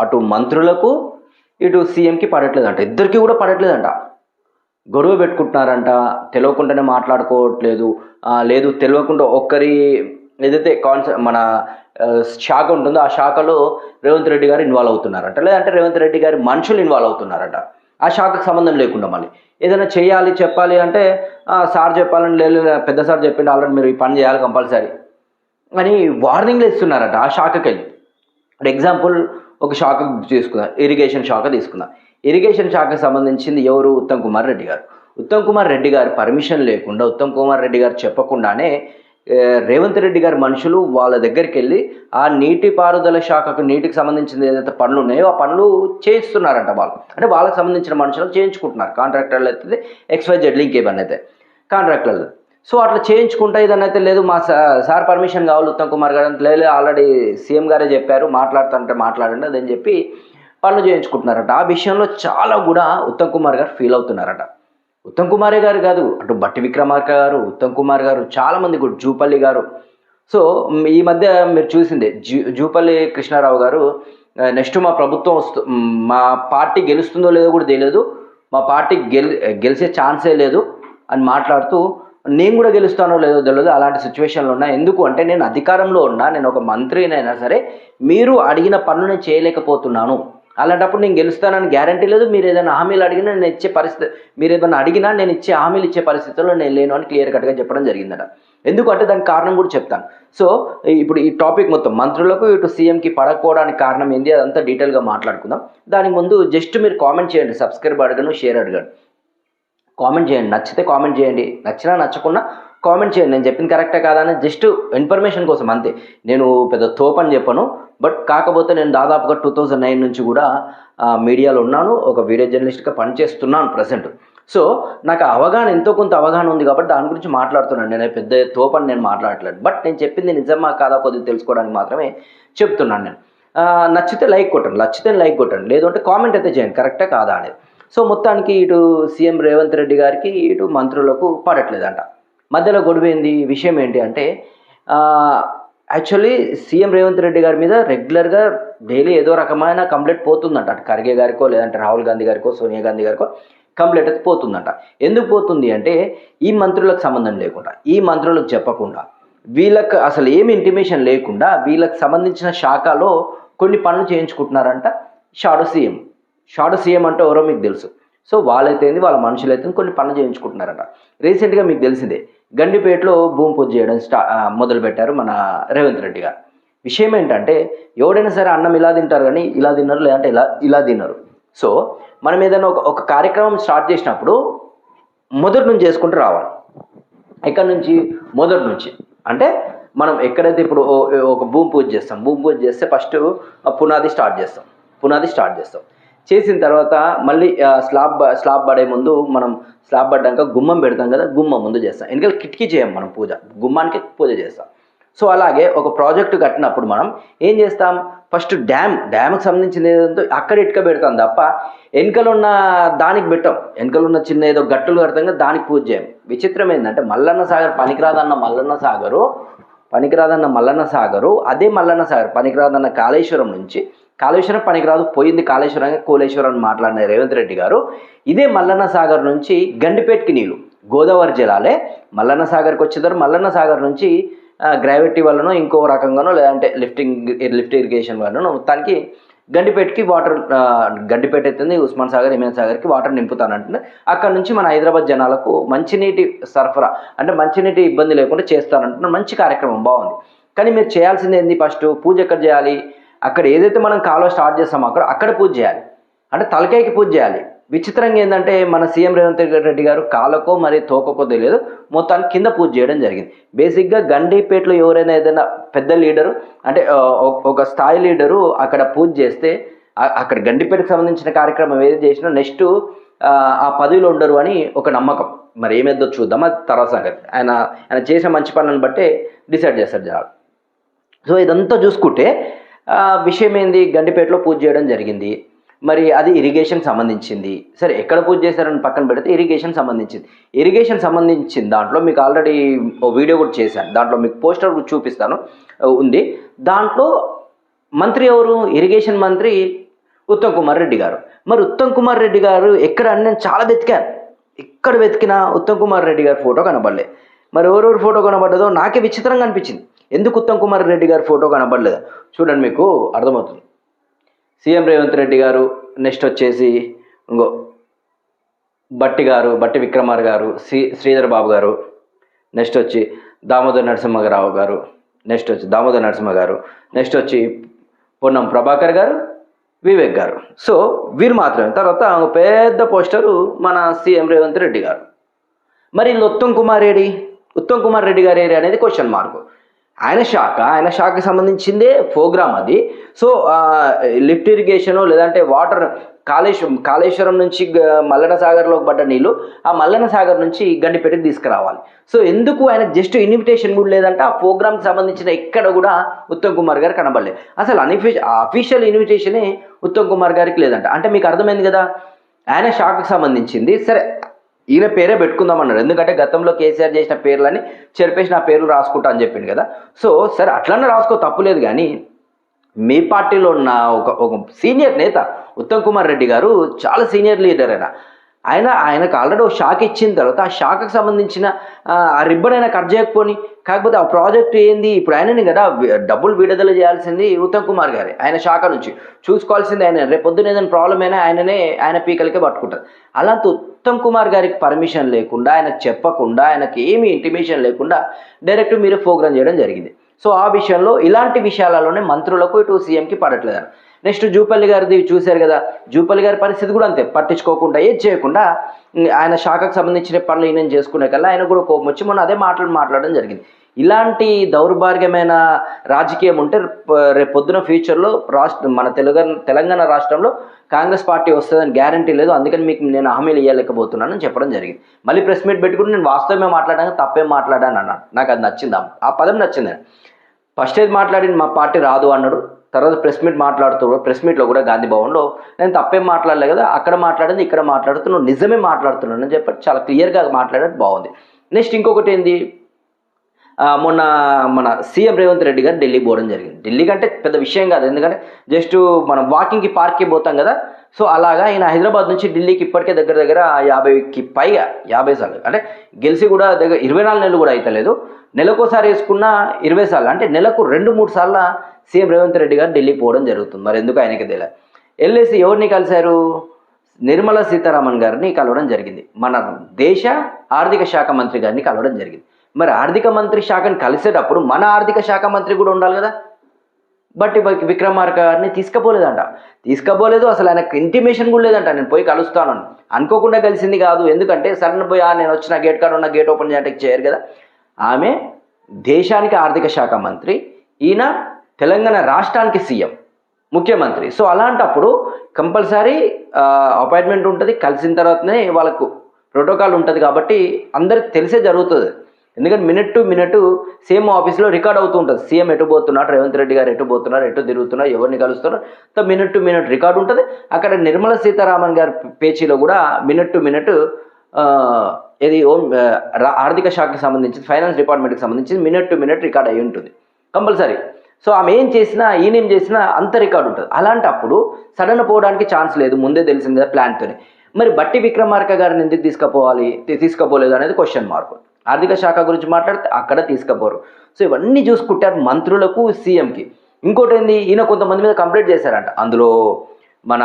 అటు మంత్రులకు ఇటు సీఎంకి పడట్లేదంట. ఇద్దరికి కూడా పడట్లేదంట. గొడవ పెట్టుకుంటున్నారంట. తెలియకుండానే మాట్లాడుకోవట్లేదు. లేదు తెలియకుండా ఒక్కరి ఏదైతే కాన్సెప్ట్ మన శాఖ ఉంటుందో ఆ శాఖలో రేవంత్ రెడ్డి గారు ఇన్వాల్వ్ అవుతున్నారంట. లేదంటే రేవంత్ రెడ్డి గారి మనుషులు ఇన్వాల్వ్ అవుతున్నారంట. ఆ శాఖకు సంబంధం లేకుండా మళ్ళీ. ఏదైనా చేయాలి చెప్పాలి అంటే సార్ చెప్పాలని లేదు పెద్ద సార్ చెప్పిండు ఆల్రెడీ మీరు ఈ పని చేయాలి కంపల్సరీ. అని వార్నింగ్లు ఇస్తున్నారట ఆ శాఖకి. వెళ్ళి ఎగ్జాంపుల్ ఒక శాఖ తీసుకుందాం ఇరిగేషన్ శాఖ తీసుకుందాం ఇరిగేషన్ శాఖకు సంబంధించింది ఎవరు? ఉత్తమ్ కుమార్ రెడ్డి గారు. ఉత్తమ్ కుమార్ రెడ్డి గారు పర్మిషన్ లేకుండా ఉత్తమ్ కుమార్ రెడ్డి గారు చెప్పకుండానే రేవంత్ రెడ్డి గారి మనుషులు వాళ్ళ దగ్గరికి వెళ్ళి ఆ నీటిపారుదల శాఖకు నీటికి సంబంధించిన ఏదైతే పనులు ఉన్నాయో ఆ పనులు చేయిస్తున్నారంట వాళ్ళు. అంటే వాళ్ళకి సంబంధించిన మనుషులు చేయించుకుంటున్నారు. కాంట్రాక్టర్లు అయితే ఎక్స్వై జెడ్ లింక్ ఏమన్నా అయితే కాంట్రాక్టర్లు సో అట్లా చేయించుకుంటా ఇదని అయితే లేదు. మా సార్ పర్మిషన్ కావాలి ఉత్తమ్ కుమార్ గారు అంటే లేదు ఆల్రెడీ సీఎం గారే చెప్పారు. మాట్లాడుతుంటే మాట్లాడండి అదని చెప్పి పనులు చేయించుకుంటున్నారట. ఆ విషయంలో చాలా కూడా ఉత్తమ్ కుమార్ గారు ఫీల్ అవుతున్నారట. ఉత్తమ్ కుమారే గారు కాదు అటు బట్టి విక్రమార్క గారు ఉత్తమ్ కుమార్ గారు చాలామంది కూడా జూపల్లి గారు. సో ఈ మధ్య మీరు చూసిందే జూ జూపల్లి కృష్ణారావు గారు నెక్స్ట్ మా ప్రభుత్వం వస్తు మా పార్టీ గెలుస్తుందో లేదో కూడా తెలియదు. మా పార్టీ గెల్ గెలిచే ఛాన్సే లేదు అని మాట్లాడుతూ నేను కూడా గెలుస్తానో లేదో తెలియదు అలాంటి సిచ్యువేషన్లో ఉన్నా. ఎందుకు అంటే నేను అధికారంలో ఉన్నా నేను ఒక మంత్రినైనా సరే మీరు అడిగిన పనులు నేను చేయలేకపోతున్నాను. అలాంటప్పుడు నేను గెలుస్తానని గ్యారంటీ లేదు. మీరు ఏదైనా హామీలు అడిగినా నేను ఇచ్చే పరిస్థితి మీరు ఏదైనా అడిగినా నేను ఇచ్చే హామీలు ఇచ్చే పరిస్థితుల్లో నేను లేను అని క్లియర్ కట్గా చెప్పడం జరిగిందట. ఎందుకంటే దానికి కారణం కూడా చెప్తాను. సో ఇప్పుడు ఈ టాపిక్ మొత్తం మంత్రులకు ఇటు సీఎంకి పడకపోవడానికి కారణం ఏంది? అదంతా డీటెయిల్గా మాట్లాడుకుందాం. దానికి ముందు జస్ట్ మీరు కామెంట్ చేయండి. సబ్స్క్రైబ్ అడగను షేర్ అడగను. కామెంట్ చేయండి. నచ్చితే కామెంట్ చేయండి. నచ్చినా నచ్చకుండా కామెంట్ చేయండి. నేను చెప్పింది కరెక్టే కాదా అని జస్ట్ ఇన్ఫర్మేషన్ కోసం అంతే. నేను పెద్ద తోపని చెప్పను. బట్ కాకపోతే నేను దాదాపుగా టూ థౌజండ్ నైన్ నుంచి కూడా మీడియాలో ఉన్నాను. ఒక వీడియో జర్నలిస్ట్గా పనిచేస్తున్నాను ప్రజెంట్ సో నాకు అవగాహన ఎంతో కొంత అవగాహన ఉంది కాబట్టి దాని గురించి మాట్లాడుతున్నాను. నేను పెద్ద తోపని నేను మాట్లాడలేదు బట్ నేను చెప్పింది నిజమా కాదా కొద్దిగా తెలుసుకోవడానికి మాత్రమే చెప్తున్నాను నేను. నచ్చితే లైక్ కొట్టండి. నచ్చితే లైక్ కొట్టండి. లేదంటే కామెంట్ అయితే చేయండి. కరెక్టే కాదా అనేది. సో మొత్తానికి ఇటు సీఎం రేవంత్ రెడ్డి గారికి ఇటు మంత్రులకు పడట్లేదంట. మధ్యలో గొడవ ఏంది విషయం ఏంటి అంటే యాక్చువల్లీ సీఎం రేవంత్ రెడ్డి గారి మీద రెగ్యులర్గా డైలీ ఏదో రకమైన కంప్లైంట్ పోతుందంట. అటు ఖర్గే గారికో లేదంటే రాహుల్ గాంధీ గారికో సోనియా గాంధీ గారికో కంప్లైంట్ అయితే పోతుందంట. ఎందుకు పోతుంది అంటే ఈ మంత్రులకు సంబంధం లేకుండా ఈ మంత్రులకు చెప్పకుండా వీళ్ళకి అసలు ఏమి ఇంటిమేషన్ లేకుండా వీళ్ళకి సంబంధించిన శాఖలో కొన్ని పనులు చేయించుకుంటున్నారంట షాడో సీఎం. షాడో సీఎం అంటే ఎవరో మీకు తెలుసు. సో వాళ్ళైతే వాళ్ళ మనుషులు అయితే కొన్ని పనులు చేయించుకుంటున్నారట. రీసెంట్గా మీకు తెలిసిందే గండిపేటలో భూమి పూజ చేయడం స్టా మొదలుపెట్టారు మన రేవంత్ రెడ్డి గారు. విషయం ఏంటంటే ఎవడైనా సరే అన్నం ఇలా తింటారు కానీ ఇలా తిన్నారు లేదంటే ఇలా ఇలా తిన్నారు సో మనం ఏదైనా ఒక ఒక కార్యక్రమం స్టార్ట్ చేసినప్పుడు మొదటి నుంచి చేసుకుంటూ రావాలి. ఎక్కడి నుంచి? మొదటి నుంచి. అంటే మనం ఎక్కడైతే ఇప్పుడు ఓ- ఒక భూమి పూజ చేస్తాం భూమి పూజ చేస్తే ఫస్ట్ పునాది స్టార్ట్ చేస్తాం. పునాది స్టార్ట్ చేస్తాం. చేసిన తర్వాత మళ్ళీ స్లాబ్ స్లాబ్ పడే ముందు మనం స్లాబ్ పడ్డాక గుమ్మం పెడతాం కదా గుమ్మం ముందు చేస్తాం. ఎందుకంటే కిటికీ చేయం మనం పూజ. గుమ్మానికి పూజ చేస్తాం. సో అలాగే ఒక ప్రాజెక్టు కట్టినప్పుడు మనం ఏం చేస్తాం? ఫస్ట్ డ్యామ్ డ్యామ్కి సంబంధించిన ఏదంతో అక్కడ ఇటుక పెడతాం తప్ప వెనకలు ఉన్న దానికి పెట్టాం. వెనుకలున్న చిన్న ఏదో గట్టులు కడతాం కదా దానికి పూజ చేయం. విచిత్రం ఏంటంటే మల్లన్న సాగర్ పనికిరాదన్న మల్లన్న సాగరు పనికిరాదన్న మల్లన్న సాగరు అదే మల్లన్న సాగర్ పనికిరాదన్న కాళేశ్వరం నుంచి కాళేశ్వరం పనికిరాదు పోయింది కాళేశ్వరం కోలేశ్వరం అని మాట్లాడిన రేవంత్ రెడ్డి గారు. ఇదే మల్లన్న సాగర్ నుంచి గండిపేట్కి నీళ్ళు గోదావరి జలాలే. మల్లన్న సాగర్కి వచ్చేదారు మల్లన్న సాగర్ నుంచి గ్రావిటీ వల్లనో ఇంకో రకంగానో లేదంటే లిఫ్టింగ్ లిఫ్ట్ ఇరిగేషన్ వల్లనో మొత్తానికి గండిపేటకి వాటర్ గండిపేట అవుతుంది ఉస్మాన్ సాగర్ హిమేన్ సాగర్కి వాటర్ నింపుతానంటుంది. అక్కడ నుంచి మన హైదరాబాద్ జనాలకు మంచినీటి సరఫరా అంటే మంచినీటి ఇబ్బంది లేకుండా చేస్తానంటున్న మంచి కార్యక్రమం బాగుంది. కానీ మీరు చేయాల్సింది ఏంది ఫస్ట్? పూజ ఎక్కడ చేయాలి? అక్కడ ఏదైతే మనం కాలువ స్టార్ట్ చేస్తామో అక్కడ అక్కడ పూజ చేయాలి. అంటే తలకాయకి పూజ చేయాలి. విచిత్రంగా ఏంటంటే మన సీఎం రేవంత్ రెడ్డి గారు కాలకో మరి తోకకో తెలియదు. మొత్తానికి కింద పూజ చేయడం జరిగింది. బేసిక్గా గండిపేటలో ఎవరైనా ఏదైనా పెద్ద లీడరు అంటే ఒక- స్థాయి లీడరు అక్కడ పూజ చేస్తే అక్కడ గండిపేటకు సంబంధించిన కార్యక్రమం ఏది చేసినా నెక్స్ట్ ఆ పదవిలో ఉండరు అని ఒక నమ్మకం. మరి ఏమేదో చూద్దాం. అది తర్వాత సంగతి. ఆయన ఆయన చేసిన మంచి పనులను బట్టే డిసైడ్ చేస్తారు జనాలు. సో ఇదంతా చూసుకుంటే విషయం ఏంది గండిపేటలో పూజ చేయడం జరిగింది. మరి అది ఇరిగేషన్ సంబంధించింది. సరే ఎక్కడ పూజ చేశారని పక్కన పెడితే ఇరిగేషన్ సంబంధించింది. ఇరిగేషన్ సంబంధించిన దాంట్లో మీకు ఆల్రెడీ ఓ వీడియో కూడా చేశాను. దాంట్లో మీకు పోస్టర్ కూడా చూపిస్తాను. ఉంది. దాంట్లో మంత్రి ఎవరు? ఇరిగేషన్ మంత్రి ఉత్తమ్ కుమార్ రెడ్డి గారు. మరి ఉత్తమ్ కుమార్ రెడ్డి గారు ఎక్కడ నేను చాలా వెతికాను. ఎక్కడ వెతికినా ఉత్తమ్ కుమార్ రెడ్డి గారి ఫోటో కనబడలే. మరి ఎవరెవరి ఫోటో కనబడ్డదో నాకే విచిత్రంగా అనిపించింది. ఎందుకు ఉత్తమ్ కుమార్ రెడ్డి గారి ఫోటో కనబడలేదు? చూడండి మీకు అర్థమవుతుంది. సీఎం రేవంత్ రెడ్డి గారు నెక్స్ట్ వచ్చేసి ఇంకో బట్టి గారు బట్టి విక్రమార్ గారు శ్రీ శ్రీధర్ బాబు గారు నెక్స్ట్ వచ్చి దామోదర్ నరసింహరావు గారు నెక్స్ట్ వచ్చి దామోదర్ నరసింహ గారు నెక్స్ట్ వచ్చి పొన్నం ప్రభాకర్ గారు వివేక్ గారు. సో వీరు మాత్రమే. తర్వాత ఒక పెద్ద పోస్టరు మన సీఎం రేవంత్ రెడ్డి గారు. మరి ఉత్తమ్ కుమార్ రెడ్డి ఉత్తమ్ కుమార్ రెడ్డి గారు ఏరి అనేది క్వశ్చన్ మార్కు ఆయన శాఖ ఆయన శాఖకి సంబంధించిందే ప్రోగ్రామ్ అది. సో లిఫ్ట్ ఇరిగేషన్ లేదంటే వాటర్ కాళేశ్వరం కాళేశ్వరం నుంచి మల్లన సాగర్లోకి పడ్డ నీళ్ళు ఆ మల్లన సాగర్ నుంచి గండిపేటకి తీసుకురావాలి. సో ఎందుకు ఆయన జస్ట్ ఇన్విటేషన్ కూడా లేదంటే ఆ ప్రోగ్రామ్కి సంబంధించిన ఎక్కడ కూడా ఉత్తమ్ కుమార్ గారు కనబడలేదు. అసలు అన్ఫి అఫీషియల్ ఇన్విటేషనే ఉత్తమ్ కుమార్ గారికి లేదంట. అంటే మీకు అర్థమైంది కదా? ఆయన శాఖకు సంబంధించింది. సరే ఈయన పేరే పెట్టుకుందాం అన్నాడు ఎందుకంటే గతంలో కేసీఆర్ చేసిన పేర్లని చెరిపేసి నా పేర్లు రాసుకుంటా అని చెప్పింది కదా. సో సరే అట్లనే రాసుకో తప్పులేదు కానీ మీ పార్టీలో ఉన్న ఒక ఒక సీనియర్ నేత ఉత్తమ్ కుమార్ రెడ్డి గారు చాలా సీనియర్ లీడర్ అయినా ఆయన ఆయనకు ఆల్రెడీ ఒక షాక్ ఇచ్చిన తర్వాత ఆ షాక్కి సంబంధించిన ఆ, రిబ్బన్ అయినా కట్ చేయకపోని కాకపోతే ఆ ప్రాజెక్ట్ ఏంది? ఇప్పుడు ఆయనని కదా డబ్బులు విడుదల చేయాల్సింది ఉత్తమ్ కుమార్ గారే ఆయన శాఖ నుంచి. చూసుకోవాల్సింది ఆయన రేపు పొద్దున ఏదైనా ప్రాబ్లం అయినా ఆయననే ఆయన పీకలకే పట్టుకుంటారు అలాంటి ఉత్తమ్ కుమార్ గారికి పర్మిషన్ లేకుండా ఆయనకు చెప్పకుండా ఆయనకి ఏమీ ఇంటిమేషన్ లేకుండా డైరెక్ట్ మీరు ప్రోగ్రామ్ చేయడం జరిగింది. సో ఆ విషయంలో ఇలాంటి విషయాలలోనే మంత్రులకు ఇటు సీఎంకి పడట్లేదు నెక్స్ట్ జూపల్లి గారిది చూశారు కదా జూపల్లి గారి పరిస్థితి కూడా అంతే పట్టించుకోకుండా ఏది చేయకుండా ఆయన శాఖకు సంబంధించిన పనులు ఈయన చేసుకునే కల్లా ఆయన కూడా కోపం వచ్చి మొన్న అదే మాటలు మాట్లాడడం జరిగింది. ఇలాంటి దౌర్భాగ్యమైన రాజకీయం ఉంటే రేపు- రేపు పొద్దున ఫ్యూచర్లో రాష్ట్ర మన తెలుగు తెలంగాణ రాష్ట్రంలో కాంగ్రెస్ పార్టీ వస్తుందని గ్యారంటీ లేదు అందుకని మీకు నేను హామీలు ఇవ్వలేకపోతున్నానని చెప్పడం జరిగింది. మళ్ళీ ప్రెస్ మీట్ పెట్టుకుని నేను వాస్తవమే మాట్లాడాను తప్పేం మాట్లాడాను అన్నాడు నాకు అది నచ్చింది? ఆ- ఆ పదం నచ్చింది. ఫస్ట్ ఏది మాట్లాడింది? మా పార్టీ రాదు అన్నాడు. తర్వాత ప్రెస్ మీట్ మాట్లాడుతూ ప్రెస్ మీట్లో కూడా గాంధీ భవన్లో నేను తప్పేం మాట్లాడలే కదా అక్కడ మాట్లాడింది ఇక్కడ మాట్లాడుతూ నువ్వు నిజమే మాట్లాడుతున్నాను అని చెప్పి చాలా క్లియర్గా మాట్లాడడం బాగుంది. నెక్స్ట్ ఇంకొకటి ఏంది? మొన్న మన సీఎం రేవంత్ రెడ్డి గారు ఢిల్లీ పోవడం జరిగింది. ఢిల్లీ కంటే పెద్ద విషయం కాదు. ఎందుకంటే జస్ట్ మనం వాకింగ్కి పార్క్కి పోతాం కదా. సో అలాగా ఆయన హైదరాబాద్ నుంచి ఢిల్లీకి ఇప్పటికే దగ్గర దగ్గర యాభైకి పైగా యాభై సార్లు. అంటే గెలిచి కూడా దగ్గర ఇరవై నాలుగు నెలలు కూడా అవుతలేదు నెలకోసారి వేసుకున్న ఇరవై సార్లు. అంటే నెలకు రెండు మూడు సార్లు సీఎం రేవంత్ రెడ్డి గారు ఢిల్లీకి పోవడం జరుగుతుంది. మరి ఎందుకు ఆయనకి తెలియదు. వెళ్ళేసి ఎవరిని కలిశారు? నిర్మలా సీతారామన్ గారిని కలవడం జరిగింది. మన దేశ ఆర్థిక శాఖ మంత్రి గారిని కలవడం జరిగింది. మరి ఆర్థిక మంత్రి శాఖని కలిసేటప్పుడు మన ఆర్థిక శాఖ మంత్రి కూడా ఉండాలి కదా. బట్ ఇవ- విక్రమార్క గారిని తీసుకుపోలేదంట. తీసుకుపోలేదు అసలు ఆయనకు ఇంటిమేషన్ కూడా లేదంట. నేను పోయి కలుస్తాను అనుకోకుండా కలిసింది కాదు. ఎందుకంటే సడన్ పోయి "ఆ, నేను వచ్చిన గేట్ కాడ ఉన్న గేట్ ఓపెన్ చేయడానికి చేయరు కదా. ఆమె దేశానికి ఆర్థిక శాఖ మంత్రి ఈయన తెలంగాణ రాష్ట్రానికి సీఎం ముఖ్యమంత్రి. సో అలాంటప్పుడు కంపల్సరీ అపాయింట్మెంట్ ఉంటుంది. కలిసిన తర్వాతనే వాళ్ళకు ప్రోటోకాల్ ఉంటుంది కాబట్టి అందరికి తెలిసే జరుగుతుంది. ఎందుకంటే మినిట్ టు మినిట్ సేమ్ ఆఫీస్లో రికార్డ్ అవుతూ ఉంటుంది. సీఎం ఎటు పోతున్నాడు రేవంత్ రెడ్డి గారు ఎటు పోతున్నారు ఎటు తిరుగుతున్నారు ఎవరిని కలుస్తున్నారు so minute to minute record ఉంటుంది. అక్కడ నిర్మలా సీతారామన్ గారి పేచీలో కూడా మినిట్ టు మినిట్ ఇది ఓం రా- ఆర్థిక శాఖకి సంబంధించి ఫైనాన్స్ డిపార్ట్మెంట్కి సంబంధించి మినిట్ టు మినిట్ రికార్డ్ అయి ఉంటుంది. కంపల్సరీ. సో ఆమె ఏం చేసినా ఈయన ఏం చేసినా అంత రికార్డు ఉంటుంది. అలాంటప్పుడు సడన్ పోవడానికి ఛాన్స్ లేదు. ముందే తెలిసింది కదా ప్లాన్తోనే మరి బట్టి విక్రమార్క గారిని ఎందుకు తీసుకుపోవాలి? తీసుకుపోలేదు అనేది క్వశ్చన్ మార్క్ ఆర్థిక శాఖ గురించి మాట్లాడితే అక్కడ తీసుకుపోరు. సో ఇవన్నీ చూసుకుంటారు మంత్రులకు సీఎంకి. ఇంకోటి ఏంది ఈయన కొంతమంది మీద కంప్లైంట్ చేశారంట. అందులో మన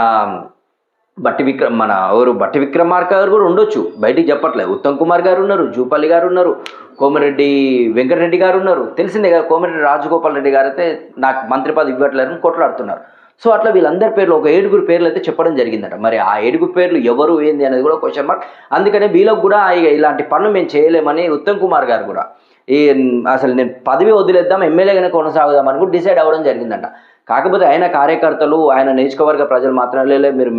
బట్టి విక్రమ్ మన ఎవరు బట్టి విక్రమార్క గారు కూడా ఉండొచ్చు. బయటికి చెప్పట్లేదు. ఉత్తమ్ కుమార్ గారు ఉన్నారు జూపల్లి గారు ఉన్నారు కోమిరెడ్డి వెంకటరెడ్డి గారు ఉన్నారు. తెలిసిందే కదా కోమిరెడ్డి రాజగోపాల్ రెడ్డి గారు అయితే నాకు మంత్రి పదవి ఇవ్వట్లేరని కొట్లాడుతున్నారు. సో అట్లా వీళ్ళందరి పేర్లు ఒక ఏడుగురు పేర్లు అయితే చెప్పడం జరిగిందట. మరి ఆ ఏడుగురు పేర్లు ఎవరు ఏంది అనేది కూడా క్వశ్చన్ మార్క్ అందుకనే వీళ్ళకు కూడా ఇలాంటి పనులు మేము చేయలేమని ఉత్తమ్ కుమార్ గారు కూడా. ఈ అసలు నేను పదవి వదిలేద్దాం ఎమ్మెల్యేగానే కొనసాగుదామని కూడా డిసైడ్ అవ్వడం జరిగిందంట. కాకపోతే ఆయన కార్యకర్తలు ఆయన నియోజకవర్గ ప్రజలు మాత్రమే లేదు మీరు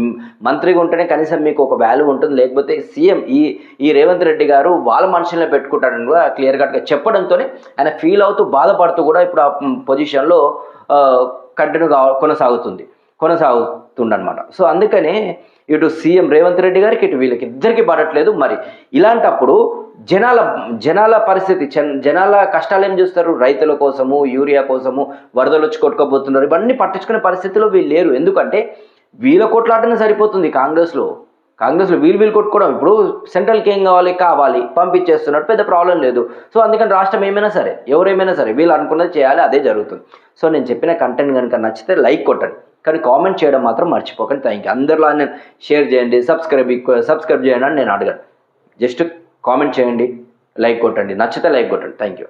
మంత్రిగా ఉంటేనే కనీసం మీకు ఒక వాల్యూ ఉంటుంది. లేకపోతే సీఎం ఈ ఈ రేవంత్ రెడ్డి గారు వాళ్ళ మనుషులనే పెట్టుకుంటారని కూడా క్లియర్ కట్గా చెప్పడంతోనే ఆయన ఫీల్ అవుతూ బాధపడుతూ కూడా ఇప్పుడు ఆ పొజిషన్లో కంటిన్యూ కావ కొనసాగుతుంది. కొనసాగుతుండనమాట సో అందుకనే ఇటు సీఎం రేవంత్ రెడ్డి గారికి ఇటు వీళ్ళకి ఇద్దరికి పడట్లేదు మరి. ఇలాంటప్పుడు జనాల జనాల పరిస్థితి జనాల కష్టాలు ఏం చూస్తారు? రైతుల కోసము యూరియా కోసము వరదలు వచ్చి కొట్టుకోబోతున్నారు ఇవన్నీ పట్టించుకునే పరిస్థితిలో వీళ్ళు లేరు. ఎందుకంటే వీళ్ళ కొట్లాటనే సరిపోతుంది కాంగ్రెస్లో. కాంగ్రెస్లో వీలు వీలు కొట్టుకోవడం ఇప్పుడు సెంట్రల్కి ఏం కావాలి? కావాలి. పంపించేస్తున్నట్టు పెద్ద ప్రాబ్లం లేదు. సో అందుకని రాష్ట్రం ఏమైనా సరే ఎవరేమైనా సరే వీళ్ళు అనుకున్నది చేయాలి అదే జరుగుతుంది. సో నేను చెప్పిన కంటెంట్ కనుక నచ్చితే లైక్ కొట్టండి. కానీ కామెంట్ చేయడం మాత్రం మర్చిపోకండి. థ్యాంక్ యూ అందరిలో నేను షేర్ చేయండి సబ్స్క్రైబ్ సబ్స్క్రైబ్ చేయండి అని నేను అడగను. జస్ట్ కామెంట్ చేయండి లైక్ కొట్టండి. నచ్చితే లైక్ కొట్టండి. Thank you